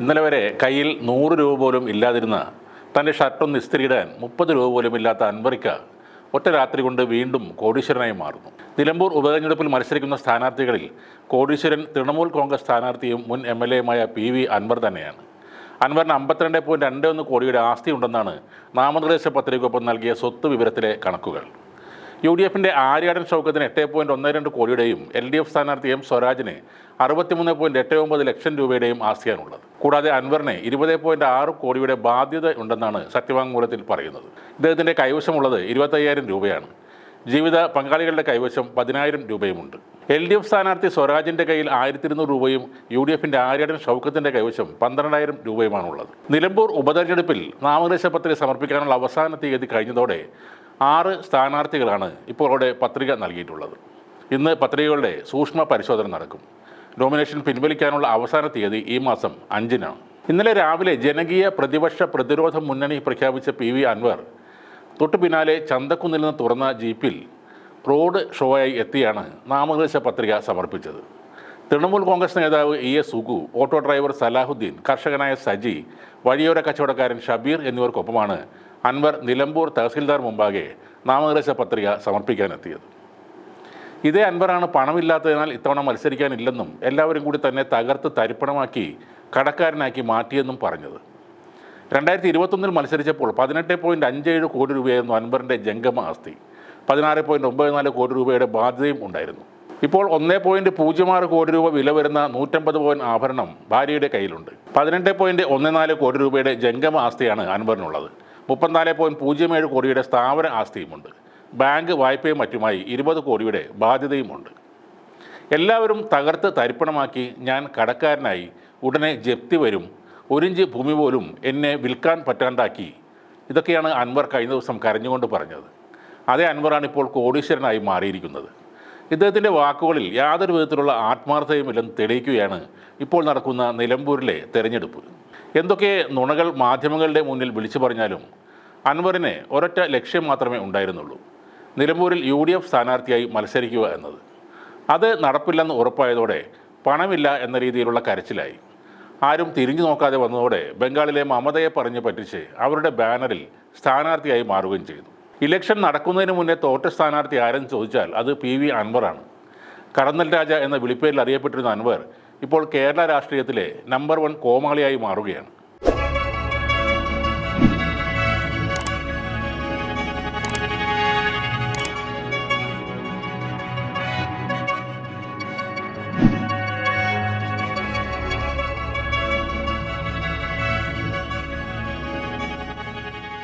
ഇന്നലെ വരെ കയ്യിൽ നൂറ് രൂപ പോലും ഇല്ലാതിരുന്ന തന്റെ ഷർട്ടൊന്ന് ഇസ്തിരിയിടാൻ മുപ്പത് രൂപ പോലും ഇല്ലാത്ത അൻവറിക്ക ഒറ്റ രാത്രി കൊണ്ട് വീണ്ടും കോടീശ്വരനായി മാറുന്നു. നിലമ്പൂർ ഉപതെരഞ്ഞെടുപ്പിൽ മത്സരിക്കുന്ന സ്ഥാനാർത്ഥികളിൽ കോടീശ്വരൻ തൃണമൂൽ കോൺഗ്രസ് സ്ഥാനാർത്ഥിയും മുൻ എം എൽ എയുമായ പി വി അൻവർ തന്നെയാണ്. അൻവറിന് അമ്പത്തിരണ്ട് പോയിന്റ് രണ്ട് ഒന്ന് കോടിയുടെ ആസ്തി ഉണ്ടെന്നാണ് നാമനിർദ്ദേശ പത്രികയ്ക്കൊപ്പം നൽകിയ സ്വത്ത് വിവരത്തിലെ കണക്കുകൾ. യു ഡി എഫിന്റെ ആര്യാടൻ ഷൗക്കത്തിന് എട്ട് പോയിന്റ് ഒന്ന് രണ്ട് കോടിയുടെയും എൽ ഡി എഫ് സ്ഥാനാർത്ഥി എം സ്വരാജിന് അറുപത്തിമൂന്ന് പോയിന്റ് എട്ട് ഒമ്പത് ലക്ഷം രൂപയുടെയും ആസ്തിയാണുള്ളത്. കൂടാതെ അൻവറിന് ഇരുപത് പോയിന്റ് ആറ് കോടിയുടെ ബാധ്യത ഉണ്ടെന്നാണ് സത്യവാങ്മൂലത്തിൽ പറയുന്നത്. ഇദ്ദേഹത്തിന്റെ കൈവശമുള്ളത് ഇരുപത്തയ്യായിരം രൂപയാണ്. ജീവിത പങ്കാളികളുടെ കൈവശം പതിനായിരം രൂപയുമുണ്ട്. എൽ ഡി എഫ് സ്ഥാനാർത്ഥി സ്വരാജിന്റെ കയ്യിൽ ആയിരത്തി ഇരുന്നൂറ് രൂപയും യു ഡി എഫിന്റെ ആര്യടൻ ഷൗക്കത്തിന്റെ കൈവശം പന്ത്രണ്ടായിരം രൂപയുമാണുള്ളത്. നിലമ്പൂർ ഉപതെരഞ്ഞെടുപ്പിൽ നാമനിർദ്ദേശ പത്രിക സമർപ്പിക്കാനുള്ള അവസാന തീയതി കഴിഞ്ഞതോടെ ആറ് സ്ഥാനാർത്ഥികളാണ് ഇപ്പോൾ അവിടെ പത്രിക നൽകിയിട്ടുള്ളത്. ഇന്ന് പത്രികകളുടെ സൂക്ഷ്മ പരിശോധന നടക്കും. നോമിനേഷൻ പിൻവലിക്കാനുള്ള അവസാന തീയതി ഈ മാസം അഞ്ചിനാണ് ഇന്നലെ രാവിലെ ജനകീയ പ്രതിപക്ഷ പ്രതിരോധ മുന്നണി പ്രഖ്യാപിച്ച പി വി അൻവർ തൊട്ടു പിന്നാലെ ചന്തക്കുന്നിൽ നിന്ന് തുറന്ന ജീപ്പിൽ റോഡ് ഷോയായി എത്തിയാണ് നാമനിർദ്ദേശ പത്രിക സമർപ്പിച്ചത്. തൃണമൂൽ കോൺഗ്രസ് നേതാവ് E S Sugu auto driver Salahuddin കർഷകനായ സജി വഴിയോര കച്ചവടക്കാരൻ ഷബീർ എന്നിവർക്കൊപ്പമാണ് അൻവർ നിലമ്പൂർ തഹസിൽദാർ മുമ്പാകെ നാമനിർദ്ദേശ പത്രിക സമർപ്പിക്കാനെത്തിയത്. ഇതേ അൻവറാണ് പണമില്ലാത്തതിനാൽ ഇത്തവണ മത്സരിക്കാനില്ലെന്നും എല്ലാവരും കൂടി തന്നെ തകർത്ത് തരിപ്പണമാക്കി കടക്കാരനാക്കി മാറ്റിയെന്നും പറഞ്ഞത്. രണ്ടായിരത്തി ഇരുപത്തൊന്നിൽ മത്സരിച്ചപ്പോൾ പതിനെട്ട് പോയിന്റ് അഞ്ചേഴ് കോടി രൂപയായിരുന്നു അൻവറിന്റെ ജംഗമ ആസ്തി. പതിനാറ് പോയിന്റ് ഒമ്പത് നാല് കോടി രൂപയുടെ ബാധ്യതയും ഉണ്ടായിരുന്നു. ഇപ്പോൾ ഒന്നേ പോയിന്റ് പൂജ്യം ആറ് കോടി രൂപ വില വരുന്ന നൂറ്റമ്പത് പവൻ ആഭരണം ഭാര്യയുടെ കയ്യിലുണ്ട്. പതിനെട്ട് പോയിന്റ് ഒന്ന് നാല് കോടി രൂപയുടെ ജംഗമ ആസ്തിയാണ് അൻവറിനുള്ളത്. മുപ്പത്തിനാല് പോയിന്റ് പൂജ്യം ഏഴ് കോടിയുടെ സ്ഥാവര ആസ്തിയുമുണ്ട്. ബാങ്ക് വായ്പയും മറ്റുമായി ഇരുപത് കോടിയുടെ ബാധ്യതയുമുണ്ട്. എല്ലാവരും തകർത്ത് തരിപ്പണമാക്കി ഞാൻ കടക്കാരനായി ഉടനെ ജപ്തി വരും. ഒരിഞ്ച് ഭൂമി പോലും എന്നെ വിൽക്കാൻ പറ്റാണ്ടാക്കി. ഇതൊക്കെയാണ് അൻവർ കഴിഞ്ഞ ദിവസം കരഞ്ഞുകൊണ്ട് പറഞ്ഞത്. അതേ അൻവറാണ് ഇപ്പോൾ കോടീശ്വരനായി മാറിയിരിക്കുന്നത്. ഇദ്ദേഹത്തിന്റെ വാക്കുകളിൽ യാതൊരു വിധത്തിലുള്ള ആത്മാർത്ഥതയുമില്ലെന്ന് തെളിയിക്കുകയാണ് ഇപ്പോൾ നടക്കുന്ന നിലമ്പൂരിലെ തെരഞ്ഞെടുപ്പ്. എന്തൊക്കെ നുണകൾ മാധ്യമങ്ങളുടെ മുന്നിൽ വിളിച്ചു പറഞ്ഞാലും അൻവറിന് ഒരൊറ്റ ലക്ഷ്യം മാത്രമേ ഉണ്ടായിരുന്നുള്ളൂ. നിലമ്പൂരിൽ യു ഡി എഫ് സ്ഥാനാർത്ഥിയായി മത്സരിക്കുക എന്നത്. അത് നടപ്പില്ലെന്ന് ഉറപ്പായതോടെ പണമില്ല എന്ന രീതിയിലുള്ള കരച്ചിലായി. ആരും തിരിഞ്ഞു നോക്കാതെ വന്നതോടെ ബംഗാളിലെ മമതയെ പറഞ്ഞ് പറ്റിച്ച് അവരുടെ ബാനറിൽ സ്ഥാനാർത്ഥിയായി മാറുകയും ചെയ്തു. ഇലക്ഷൻ നടക്കുന്നതിന് മുന്നേ തോറ്റ സ്ഥാനാർത്ഥി ആരെന്ന് ചോദിച്ചാൽ അത് പി വി അൻവറാണ്. കടന്നൽ രാജ എന്ന വിളിപ്പേരിൽ അറിയപ്പെട്ടിരുന്ന അൻവർ ഇപ്പോൾ കേരള രാഷ്ട്രീയത്തിലെ നമ്പർ വൺ കോമാളിയായി മാറുകയാണ്.